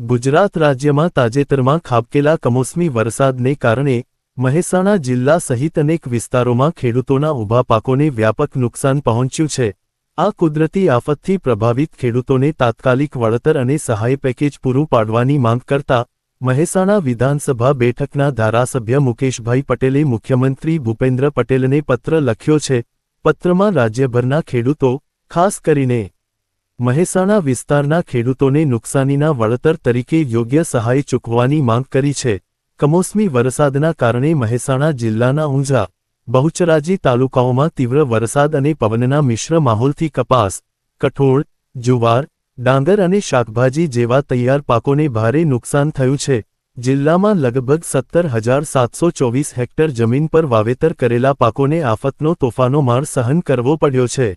ગુજરાત રાજ્યમાં તાજેતરમાં ખાબકેલા કમોસમી વરસાદને કારણે મહેસાણા જિલ્લા સહિત અનેક વિસ્તારોમાં ખેડૂતોના ઊભા પાકોને વ્યાપક નુકસાન પહોંચ્યું છે. આ કુદરતી આફતથી પ્રભાવિત ખેડૂતોને તાત્કાલિક વળતર અને સહાય પેકેજ પૂરું પાડવાની માંગ કરતા મહેસાણા વિધાનસભા બેઠકના ધારાસભ્ય મુકેશભાઈ પટેલે મુખ્યમંત્રી ભૂપેન્દ્ર પટેલને પત્ર લખ્યો છે. પત્રમાં રાજ્યભરના ખેડૂતો, ખાસ કરીને મહેસાણા વિસ્તારના ખેડૂતોને નુકસાનીના વળતર તરીકે યોગ્ય સહાય ચૂકવવાની માંગ કરી છે. કમોસમી વરસાદના કારણે મહેસાણા જિલ્લાના ઊંઝા, બહુચરાજી તાલુકાઓમાં તીવ્ર વરસાદ અને પવનના મિશ્ર માહોલથી કપાસ, કઠોળ, જુવાર, ડાંગર અને શાકભાજી જેવા તૈયાર પાકોને ભારે નુકસાન થયું છે. જિલ્લામાં લગભગ સત્તર હજાર સાતસો ચોવીસ હેક્ટર જમીન પર વાવેતર કરેલા પાકોને આફતનો તોફાનો માર સહન કરવો પડ્યો છે.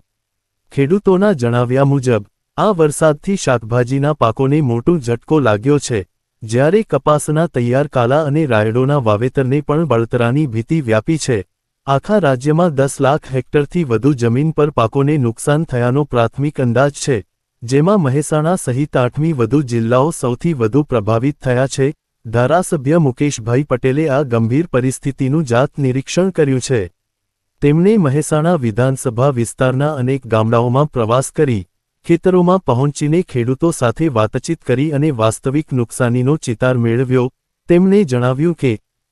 ખેડૂતોના જણાવ્યા મુજબ આ વરસાદથી શાકભાજીના પાકોને મોટો ઝટકો લાગ્યો છે. જ્યારે કપાસના તૈયાર કાલા અને રાયડોના વાવેતરને પણ બળતરાની ભીતિ વ્યાપી છે. આખા રાજ્યમાં દસ લાખ હેક્ટરથી વધુ જમીન પર પાકોને નુકસાન થયાનો પ્રાથમિક અંદાજ છે. જેમાં મહેસાણા સહિત આઠમી વધુ જિલ્લાઓ સૌથી વધુ પ્રભાવિત થયા છે. ધારાસભ્ય મુકેશભાઈ પટેલે આ ગંભીર પરિસ્થિતિનું જાત નિરીક્ષણ કર્યું છે. તેમણે મહેસાણા વિધાનસભા વિસ્તારના અનેક ગામડાઓમાં પ્રવાસ કરી ખેતરોમાં પહોંચીને ખેડૂતો સાથે વાતચીત કરી અને વાસ્તવિક નુકસાનીનો ચિતાર મેળવ્યો, તેમણે જણાવ્યું કે,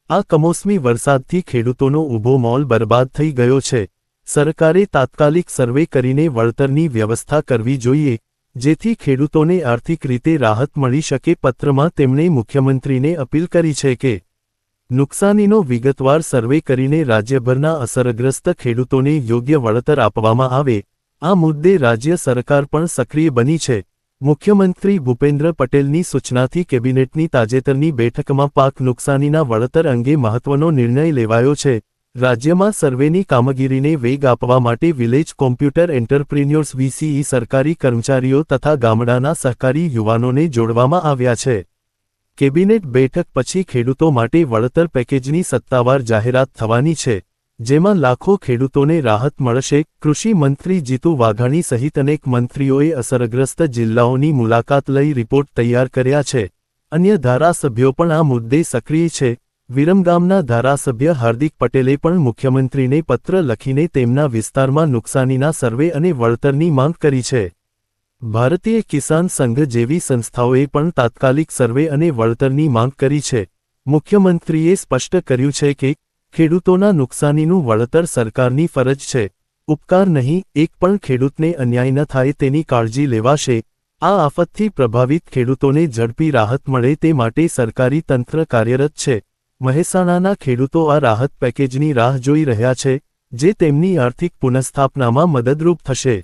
આ કમોસમી વરસાદથી ખેડૂતોનો ઊભો મોલ બરબાદ થઈ ગયો છે. સરકારે તાત્કાલિક સર્વે કરીને વળતરની વ્યવસ્થા કરવી જોઈએ, જેથી ખેડૂતોને આર્થિક રીતે રાહત મળી શકે. પત્રમાં તેમણે મુખ્યમંત્રીને અપીલ કરી છે કે, નુકસાનીનો વિગતવાર સર્વે કરીને રાજ્યભરના અસરગ્રસ્ત ખેડૂતોને યોગ્ય વળતર આપવામાં આવે આ મુદ્દે રાજ્ય સરકાર પણ સક્રિય બની છે. મુખ્યમંત્રી ભૂપેન્દ્ર પટેલની સૂચનાથી કેબિનેટની તાજેતરની બેઠકમાં પાક નુકસાનીના વળતર અંગે મહત્વનો નિર્ણય લેવાયો છે. રાજ્યમાં સર્વેની કામગીરીને વેગ આપવા માટે વિલેજ કોમ્પ્યુટર એન્ટરપ્રિન્યોર્સ વીસીઈ સરકારી કર્મચારીઓ તથા ગામડાના સહકારી યુવાનોને જોડવામાં આવ્યા છે. કેબિનેટ બેઠક પછી ખેડૂતો માટે વળતર પેકેજની સત્તાવાર જાહેરાત થવાની છે. જેમાં લાખો ખેડૂતોને રાહત મળશે. કૃષિ મંત્રી જીતુ વાઘાણી સહિત અનેક મંત્રીઓએ અસરગ્રસ્ત જિલ્લાઓની મુલાકાત લઈ રિપોર્ટ તૈયાર કર્યા છે. અન્ય ધારાસભ્યો પણ આ મુદ્દે સક્રિય છે. વિરમગામના ધારાસભ્ય હાર્દિક પટેલે પણ મુખ્યમંત્રીને પત્ર લખીને તેમના વિસ્તારમાં નુકસાનીના સર્વે અને વળતરની માંગ કરી છે. ભારતીય કિસાન સંઘ જેવી સંસ્થાઓએ પણ તાત્કાલિક સર્વે અને વળતરની માંગ કરી છે. મુખ્યમંત્રીએ સ્પષ્ટ કર્યું છે કે ખેડૂતોના નુકસાનીનું વળતર સરકારની ફરજ છે. ઉપકાર નહીં, એક પણ ખેડૂતને અન્યાય ન થાય તેની કાળજી લેવાશે. આ આફતથી પ્રભાવિત ખેડૂતોને ઝડપી રાહત મળે તે માટે સરકારી તંત્ર કાર્યરત છે. મહેસાણાના ખેડૂતો આ રાહત પેકેજની રાહ જોઈ રહ્યા છે, જે તેમની આર્થિક પુનઃસ્થાપનામાં મદદરૂપ થશે.